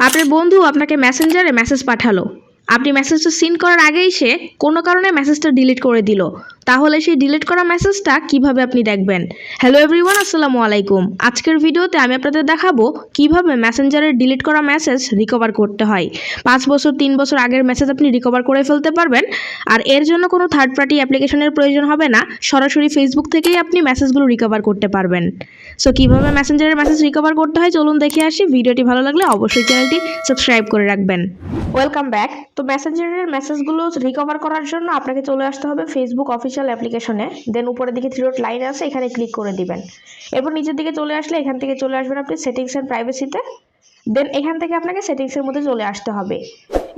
আপনার বন্ধু আপনাকে মেসেঞ্জারে মেসেজ পাঠালো। আপনি মেসেজটা সিন করার আগেই সে কোনো কারণে মেসেজটা ডিলিট করে দিল। তাহলে সেই ডিলিট করা মেসেজটা কীভাবে আপনি দেখবেন? হ্যালো এভরিওয়ান আসসালামু আলাইকুম। আজকের ভিডিওতে আমি আপনাদের দেখাবো কীভাবে মেসেঞ্জারের ডিলিট করা মেসেজ রিকভার করতে হয়। পাঁচ বছর, তিন বছর আগের মেসেজ আপনি রিকভার করে ফেলতে পারবেন, আর এর জন্য কোনো থার্ড পার্টি অ্যাপ্লিকেশনের প্রয়োজন হবে না, সরাসরি ফেসবুক থেকেই আপনি মেসেজগুলো রিকভার করতে পারবেন। সো কীভাবে মেসেঞ্জারের মেসেজ রিকভার করতে হয়, চলুন দেখে আসি। ভিডিওটি ভালো লাগলে অবশ্যই চ্যানেলটি সাবস্ক্রাইব করে রাখবেন। ওয়েলকাম ব্যাক তো মেসেঞ্জারের মেসেজগুলো রিকভার করার জন্য আপনাকে চলে আসতে হবে ফেসবুক অফিসিয়াল অ্যাপ্লিকেশনে দেন উপরের দিকে থ্রি লাইন আছে, এখানে ক্লিক করে দিবেন। এরপর নিচের দিকে চলে আসলে এখান থেকে চলে আসবেন আপনি সেটিংস অ্যান্ড প্রাইভেসিতে দেন এখান থেকে আপনাকে সেটিংসের মধ্যে চলে আসতে হবে।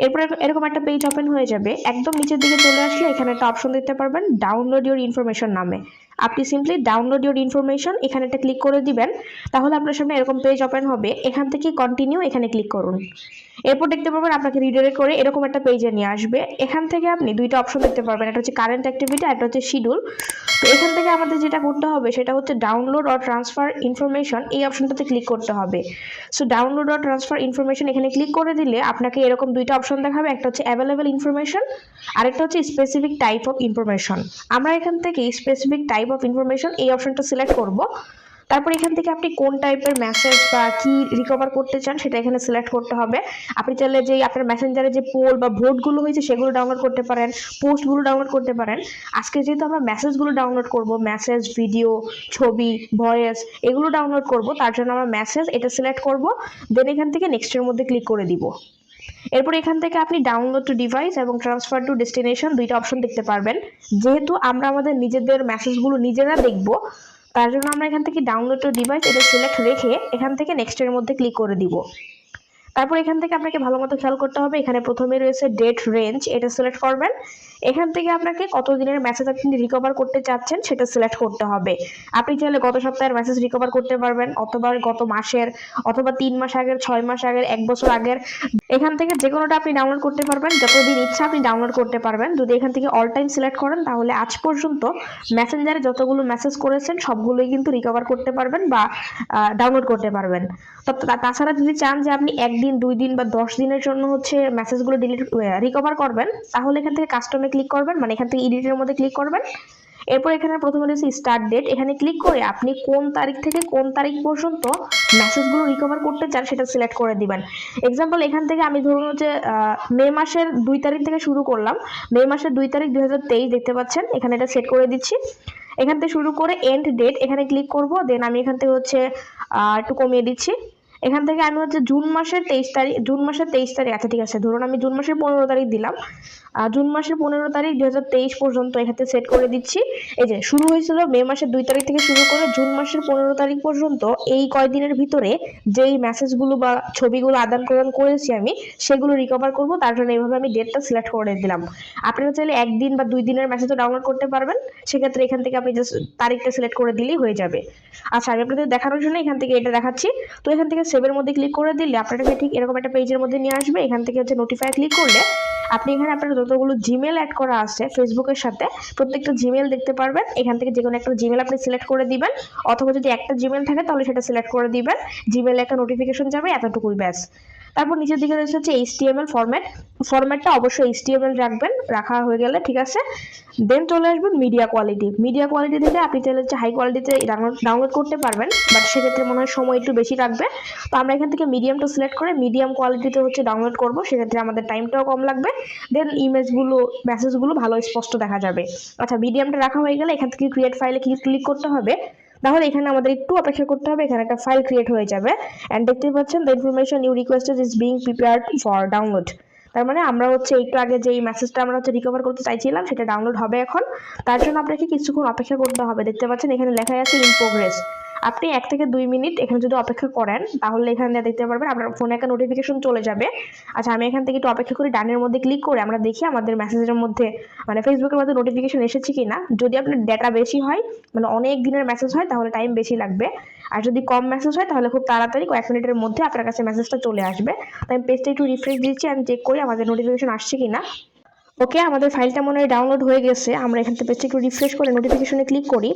এরপর এরকম একটা পেজ ওপেন হয়ে যাবে। একদম নিচের দিকে চলে আসলে এখানে একটা অপশন দিতে পারবেন ডাউনলোড ইউর ইনফরমেশন নামে। আপনি সিম্পলি ডাউনলোড ইউর ইনফরমেশন এখানে একটা ক্লিক করে দিবেন। তাহলে আপনার সামনে এরকম পেজ ওপেন হবে। এখান থেকে কন্টিনিউ এখানে ক্লিক করুন। এরপর দেখতে পারবেন আপনাকে রিডাইরেক্ট করে এরকম একটা পেজে নিয়ে আসবে। এখান থেকে আপনি দুইটা অপশন দেখতে পারবেন, একটা হচ্ছে কারেন্ট অ্যাক্টিভিটি একটা হচ্ছে শিডিউল তো এখান থেকে আমাদের যেটা করতে হবে সেটা হচ্ছে ডাউনলোড অর ট্রান্সফার ইনফরমেশন এই অপশনটাতে ক্লিক করতে হবে। So download or transfer information এখানে ক্লিক করে দিলে আপনাকে এরকম দুইটা অপশন দেখাবে, একটা হচ্ছে অ্যাভেলেবেল ইনফরমেশন আরেকটা হচ্ছে স্পেসিফিক টাইপ অফ ইনফরমেশন আমরা এখান থেকে স্পেসিফিক টাইপ অফ ইনফরমেশন এই অপশনটা সিলেক্ট করব। তারপর এখান থেকে আপনি কোন টাইপের মেসেজ বা কি রিকভার করতে চান সেটা এখানে সিলেক্ট করতে হবে। আপনি চাইলে যে আপনার মেসেঞ্জারে যে পোল বা ভোটগুলো হয়েছে সেগুলো ডাউনলোড করতে পারেন পোস্টগুলো ডাউনলোড করতে পারেন। আজকে যেহেতু আমরা মেসেজগুলো ডাউনলোড করব মেসেজ ভিডিও ছবি ভয়েস এগুলো ডাউনলোড করব, তার জন্য আমরা মেসেজ এটা সিলেক্ট করব দেন এখান থেকে নেক্সটের মধ্যে ক্লিক করে দিব। এরপর এখান থেকে আপনি ডাউনলোড টু ডিভাইস এবং ট্রান্সফার টু ডেস্টিনেশন দুইটা অপশন দেখতে পারবেন। যেহেতু আমরা আমাদের নিজেদের মেসেজগুলো নিজেরা দেখব তার জন্য আমরা এখান থেকে ডাউনলোড টু ডিভাইস এটা সিলেক্ট রেখে এখান থেকে নেক্সটের মধ্যে ক্লিক করে দিব। তারপর এখান থেকে আপনাকে ভালো মতো খেয়াল করতে হবে, এখানে প্রথমে রয়েছে ডেট রেঞ্জ এটা সিলেক্ট করবেন। এখান থেকে আপনাকে কত দিনের মেসেজ আপনি রিকভার করতে চাচ্ছেন সেটা সিলেক্ট করতে হবে। আপনি চাইলে গত সপ্তাহের মেসেজ রিকভার করতে পারবেন, অথবা গত মাসের, অথবা তিন মাস আগের, ছয় মাস আগের, এক বছর আগের। এখান থেকে যে কোনোটা আপনি ডাউনলোড করতে পারবেন, যতদিন ইচ্ছা আপনি ডাউনলোড করতে পারবেন। যদি এখান থেকে অল টাইম সিলেক্ট করেন, তাহলে আজ পর্যন্ত মেসেঞ্জারে যতগুলো মেসেজ করেছেন, সবগুলোই কিন্তু রিকভার করতে পারবেন বা ডাউনলোড করতে পারবেন। তাছাড়া যদি চান যে আপনি একদিন, দুই দিন বা দশ দিনের জন্য হচ্ছে মেসেজগুলো ডিলিট রিকভার করবেন, তাহলে এখান থেকে কাস্টমে ক্লিক করবেন মানে এখান থেকে এডিটের মধ্যে ক্লিক করবেন। এরপর এখানে প্রথমে রয়েছে স্টার্ট ডেট এখানে ক্লিক করে আপনি কোন তারিখ থেকে কোন তারিখ পর্যন্ত মেসেজগুলো রিকভার করতে চান সেটা সিলেক্ট করে দিবেন। এক্সাম্পল এখান থেকে আমি ধরুন হচ্ছে মে মাসের দুই তারিখ থেকে শুরু করলাম। মে মাসের দুই তারিখ দুই হাজার তেইশ দেখতে পাচ্ছেন, এখানে এটা সেট করে দিচ্ছি। এখান থেকে শুরু করে এন্ড ডেট এখানে ক্লিক করব দেন আমি এখান থেকে হচ্ছে একটু কমিয়ে দিচ্ছি। এখান থেকে আমি হচ্ছে জুন মাসের তেইশ তারিখ, জুন মাসের তেইশ তারিখ আচ্ছা ঠিক আছে, ধরুন আমি জুন মাসের পনেরো তারিখ দিলাম। জুন মাসের পনেরো তারিখ দুই হাজার তেইশ পর্যন্ত এখানে সেট করে দিচ্ছি। এই যে, শুরু হয়েছিল মে মাসের দুই তারিখ থেকে শুরু করে জুন মাসের পনেরো তারিখ পর্যন্ত এই কয়দিনের ভিতরে যেই মেসেজগুলো বা ছবিগুলো আদান প্রদান করেছি আমি, সেগুলো রিকভার করব। তার জন্য এইভাবে আমি ডেটটা সিলেক্ট করে দিলাম। আপনারা চাইলে একদিন বা দুই দিনের মেসেজও ডাউনলোড করতে পারবেন। সেক্ষেত্রে এখান থেকে আপনি জাস্ট তারিখটা সিলেক্ট করে দিলেই হয়ে যাবে। আচ্ছা আমি আপনাদের দেখানোর জন্য এখান থেকে এটা দেখাচ্ছি। তো এখান থেকে সেভের মধ্যে ক্লিক করে দিলে আপনাকে ঠিক এরকম একটা পেজের মধ্যে নিয়ে আসবে। এখান থেকে হচ্ছে নোটিফাই ক্লিক করলে আপনি এখানে আপনার যতগুলো জিমেল অ্যাড করা আছে ফেসবুকের সাথে, প্রত্যেকটা জিমেল দেখতে পারবেন। এখান থেকে যে কোনো একটা জিমেল আপনি সিলেক্ট করে দিবেন। অথবা যদি একটা জিমেল থাকে তাহলে সেটা সিলেক্ট করে দিবেন। জিমেলে একটা নোটিফিকেশন যাবে, এতটুকুই ব্যাস। তারপর নিচের দিকে রয়েছে হচ্ছে এইচটিএমএল ফরম্যাট ফরম্যাটটা অবশ্যই এইচটিএমএল রাখবেন, রাখা হয়ে গেলে, ঠিক আছে? দেন চলে আসবেন মিডিয়া কোয়ালিটি মিডিয়া কোয়ালিটি থেকে আপনি চাইলে হচ্ছে হাই কোয়ালিটিতে ডাউনলোড করতে পারবেন বাট সেক্ষেত্রে মনে হয় সময় একটু বেশি লাগবে। তো আমরা এখান থেকে মিডিয়ামটা সিলেক্ট করে মিডিয়াম কোয়ালিটিতে হচ্ছে ডাউনলোড করব, সেক্ষেত্রে আমাদের টাইমটাও কম লাগবে। দেন ইমেজগুলো মেসেজগুলো ভালো স্পষ্ট দেখা যাবে। আচ্ছা মিডিয়ামটা রাখা হয়ে গেলে এখান থেকে ক্রিয়েট ফাইলে ক্লিক করতে হবে? তাহলে এখানে আমাদের একটু অপেক্ষা করতে হবে, এখানে একটা ফাইল ক্রিয়েট হয়ে যাবে। অ্যান্ড দেখতে পাচ্ছেন the information you requested is being prepared for download তার মানে আমরা হচ্ছে একটু আগে যেই মেসেজটা আমরা হচ্ছে রিকভার করতে চাইছিলাম, সেটা ডাউনলোড হবে এখন। তার জন্য আপনাকে কিছুক্ষণ অপেক্ষা করতে হবে। দেখতে পাচ্ছেন, এখানে লেখা আছে ইন প্রোগ্রেস আপনি এক থেকে দুই মিনিট এখানে যদি অপেক্ষা করেন, তাহলে এখানে দেখতে পারবেন, আপনার ফোনে একটা নোটিফিকেশন চলে যাবে। আচ্ছা আমি এখান থেকে একটু অপেক্ষা করি, ডানের মধ্যে ক্লিক করে আমরা দেখি আমাদের মেসেজের মধ্যে মানে ফেসবুকের মধ্যে নোটিফিকেশন এসেছে কি না যদি আপনার ডেটা বেশি হয় মানে অনেক দিনের মেসেজ হয়, তাহলে টাইম বেশি লাগবে। আর যদি কম মেসেজ হয়, তাহলে খুব তাড়াতাড়ি কয়েক মিনিটের মধ্যে আপনার কাছে মেসেজটা চলে আসবে। তাই আমি পেজটা একটু রিফ্রেশ দিচ্ছি, আমি চেক করি আমাদের নোটিফিকেশন আসছে কি না ওকে, আমাদের ফাইলটা মনে হয় ডাউনলোড হয়ে গেছে। আমরা এখান থেকে একটু রিফ্রেশ করে নোটিফিকেশনে ক্লিক করি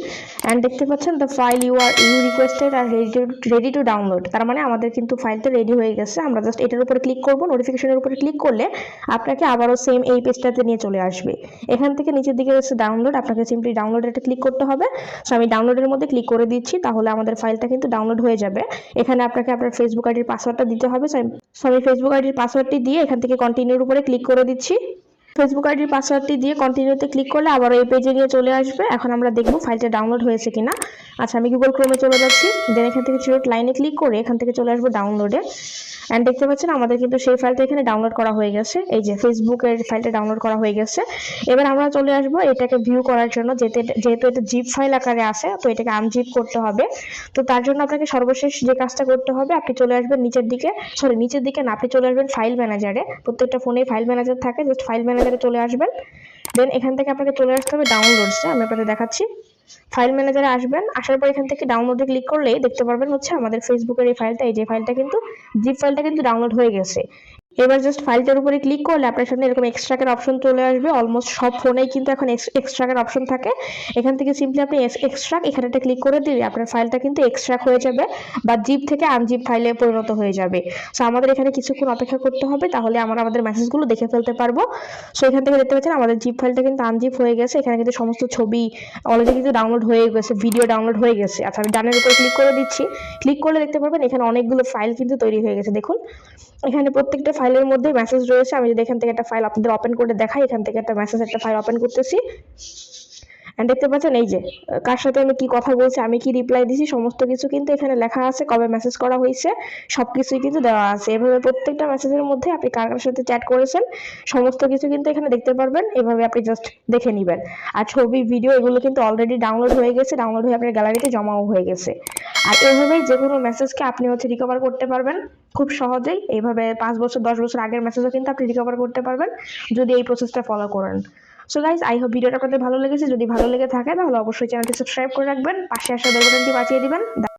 অ্যান্ড দেখতে পাচ্ছেন the file you are you requested are ready ready to download তার মানে আমাদের কিন্তু ফাইলটা রেডি হয়ে গেছে। আমরা জাস্ট এটার উপরে ক্লিক করব। নোটিফিকেশনের উপরে ক্লিক করলে আপনাকে আবারও সেম এই পেজটাতে নিয়ে চলে আসবে। এখান থেকে নিচের দিকে রয়েছে ডাউনলোড আপনাকে সিম্পলি ডাউনলোড এটা ক্লিক করতে হবে। সো আমি ডাউনলোডের মধ্যে ক্লিক করে দিচ্ছি। তাহলে আমাদের ফাইলটা কিন্তু ডাউনলোড হয়ে যাবে। এখানে আপনাকে আপনার ফেসবুক আইডির পাসওয়ার্ডটা দিতে হবে। সো আমি ফেসবুক আইডির পাসওয়ার্ডটি দিয়ে এখান থেকে কন্টিনিউর উপরে ক্লিক করে দিচ্ছি। ফেসবুক আইডির পাসওয়ার্ডটি দিয়ে কন্টিনিউতে ক্লিক করলে আবার এই পেজে নিয়ে চলে আসবে। এখন আমরা দেখব ফাইলটা ডাউনলোড হয়েছে কিনা। আচ্ছা আমি গুগল ক্রোমে চলে যাচ্ছি। দেন এখান থেকে চিরট লাইনে ক্লিক করে এখান থেকে চলে আসব ডাউনলোডে অ্যান্ড দেখতে পাচ্ছেন আমাদের কিন্তু সেই ফাইলটা এখানে ডাউনলোড করা হয়ে গেছে। এই যে ফেসবুকের ফাইলটা ডাউনলোড করা হয়ে গেছে। এবার আমরা চলে আসব এটাকে ভিউ করার জন্য। যেহেতু এটা জিপ ফাইল আকারে আছে, তো এটাকে আনজিপ করতে হবে। তো তার জন্য আপনাকে সর্বশেষ যে কাজটা করতে হবে, আপনি চলে আসবেন নিচের দিকে সরি নিচের দিকে না, আপনি চলে আসবেন ফাইল ম্যানেজারে প্রত্যেকটা ফোনে ফাইল ম্যানেজার থাকে জাস্ট ফাইল ম্যানেজারে চলে আসবেন। দেন এখান থেকে আপনাকে চলে আসতে হবে ডাউনলোডসে আমি আপনাদের দেখাচ্ছি। ফাইল ম্যানেজারে আসবেন। আসার পর এখান থেকে ডাউনলোডে ক্লিক করলেই দেখতে পারবেন হচ্ছে আমাদের ফেসবুকের এই ফাইলটা এই যে ফাইলটা কিন্তু জিপ ফাইলটা কিন্তু ডাউনলোড হয়ে গেছে। এবার জাস্ট ফাইলটার উপরে ক্লিক করলে আপনার সামনে এরকম এক্সট্রাকের অপশন চলে আসবে। অলমোস্ট সব ফোনেই কিন্তু এখন এক্সট্রাকের অপশন থাকে। এখান থেকে সিম্পলি আপনি এক্সট্রাক একটা ক্লিক করে দিলে আপনার ফাইলটা কিন্তু এক্সট্রাক হয়ে যাবে বা জিপ থেকে আনজিপ ফাইলে পরিণত হয়ে যাবে। সো আমাদের এখানে কিছুক্ষণ অপেক্ষা করতে হবে, তাহলে আমরা আমাদের মেসেজগুলো দেখে ফেলতে পারব। সো এখান থেকে দেখতে পাচ্ছেন আমাদের জিপ ফাইলটা কিন্তু আনজিপ হয়ে গেছে। এখানে কিন্তু সমস্ত ছবি অলরেডি কিন্তু ডাউনলোড হয়ে গেছে ভিডিও ডাউনলোড হয়ে গেছে। আচ্ছা আমি ডানের উপরে ক্লিক করে দিচ্ছি। ক্লিক করলে দেখতে পারবেন এখানে অনেকগুলো ফাইল কিন্তু তৈরি হয়ে গেছে। দেখুন, এখানে প্রত্যেকটা ফাইলের মধ্যে মেসেজ রয়েছে। আমি যদি এখান থেকে একটা ফাইল আপনাদের ওপেন করে দেখাই, এখান থেকে একটা মেসেজ একটা ফাইল ওপেন করতেছি। দেখতে পাচ্ছেন, এই যে কার সাথে আমি কি কথা বলছি, আমি কি রিপ্লাই দিছি, সমস্ত কিছু কিন্তু এখানে লেখা আছে, কবে মেসেজ করা হয়েছে সব কিছুই কিন্তু দেওয়া আছে। এভাবে প্রত্যেকটা মেসেজের মধ্যে আপনি কার কার সাথে চ্যাট করেছেন, সমস্ত কিছু কিন্তু এখানে দেখতে পারবেন, এভাবে আপনি জাস্ট দেখে নেবেন। আর ছবি ভিডিও এগুলো কিন্তু অলরেডি ডাউনলোড হয়ে গেছে ডাউনলোড হয়ে আপনার গ্যালারিতে জমাও হয়ে গেছে। আর এভাবেই যে কোনো মেসেজকে আপনি হচ্ছে রিকভার করতে পারবেন, খুব সহজেই। এইভাবে পাঁচ বছর, দশ বছর আগের মেসেজও কিন্তু আপনি রিকভার করতে পারবেন, যদি এই প্রসেসটা ফলো করেন। সো গাইজ আই হোপ ভিডিওটা আপনাদের ভালো লেগেছে। যদি ভালো লেগে থাকে, তাহলে অবশ্যই চ্যানেলটি সাবস্ক্রাইব করে রাখবেন। পাশে আসা বেলবটনটি বাঁচিয়ে দিবেন।